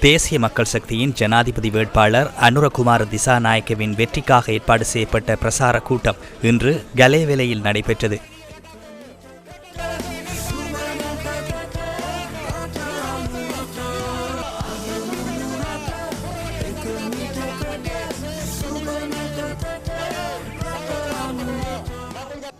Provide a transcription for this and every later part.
தேசிய மக்கள் சக்தியின் ஜனாதிபதி வேட்பாளர் அனுரகுமார திசாநாயக்கவின் வெற்றிக்காக ஏற்பாடு செய்யப்பட்ட பிரசார கூட்டம் இன்று கலேவெலையில் நடைபெற்றது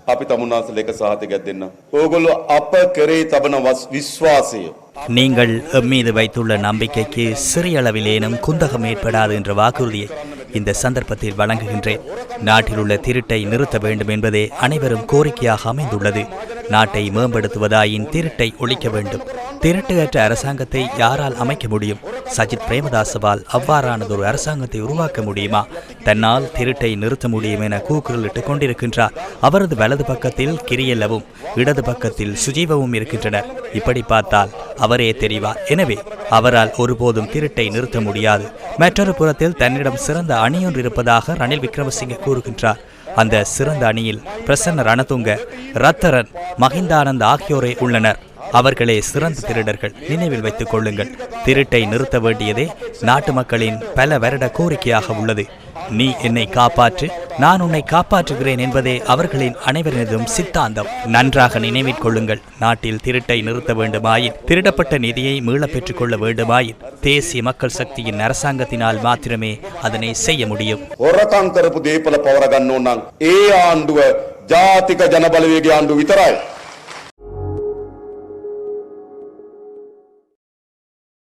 අපි තමුන්නාසල එක සහතිකයක් දෙන්න. ඕගොල්ලෝ අප කරේ තබන වස්- විශ්වාසය. நீங்கள் எம்மீது வைத்துள்ள நம்பிக்கைக்கு சிறிய அளவிலேனும் குந்தகம் ஏற்படாது என்ற வாக்குறுதியை இந்த சந்தர்ப்பத்தில் வழங்குகின்றேன். நாட்டில் உள்ள திருட்டை நிறுத்த வேண்டும் என்பதே அனைவரும் கோரிக்கையாக அமைந்துள்ளது. நாட்டை மேம்படுத்துவதாயின் திருட்டை ஒழிக்க வேண்டும். திருட்டுயற்ற அரசாங்கத்தை யாரால் அமைக்க முடியும்? சஜித் பிரேமதாசவால் அவ்வாறானதொரு அரசாங்கத்தை உருவாக்க முடியுமா? தன்னால் திருட்டை நிறுத்த முடியும் என கூக்குரலிட்டுக் கொண்டிருக்கின்றார். அவரது வலது பக்கத்தில் கிரியல்லவும் இடது பக்கத்தில் சுஜீவவும் இருக்கின்றனர். இப்படி பார்த்தால் அவரே தெரிவார். எனவே அவரால் ஒருபோதும் திருட்டை நிறுத்த முடியாது. மற்றொரு புறத்தில் தன்னிடம் சிறந்த அணியொன்று இருப்பதாக ரணில் விக்ரமசிங்கே கூறுகின்றார். அந்த சிறந்த அணியில் பிரசன்ன ரணதுங்க ரத்தரன் மகிந்தானந்த் ஆகியோரே உள்ளனர். அவர்களே சிறந்த திருடர்கள் நினைவில் வைத்துக் கொள்ளுங்கள். திருட்டை நிறுத்த வேண்டியதே நாட்டு மக்களின் பல வருட கோரிக்கையாக உள்ளது. நீ என்னை காப்பாற்று நான் உன்னை காப்பாற்றுகிறேன் என்பதே அவர்களின் அனைவரினதும் சித்தாந்தம். நன்றாக நினைவிற் கொள்ளுங்கள் நாட்டில் திருட்டை நிறுத்த வேண்டுமாயின் திருடப்பட்ட நிதியை மீள பெற்றுக்கொள்ள வேண்டுமாயின் தேசிய மக்கள் சக்தியின் அரசாங்கத்தினால் மாத்திரமே அதனை செய்ய முடியும். ஜாதிக ஜனபலவேகி ஆண்டு வித்தராய்.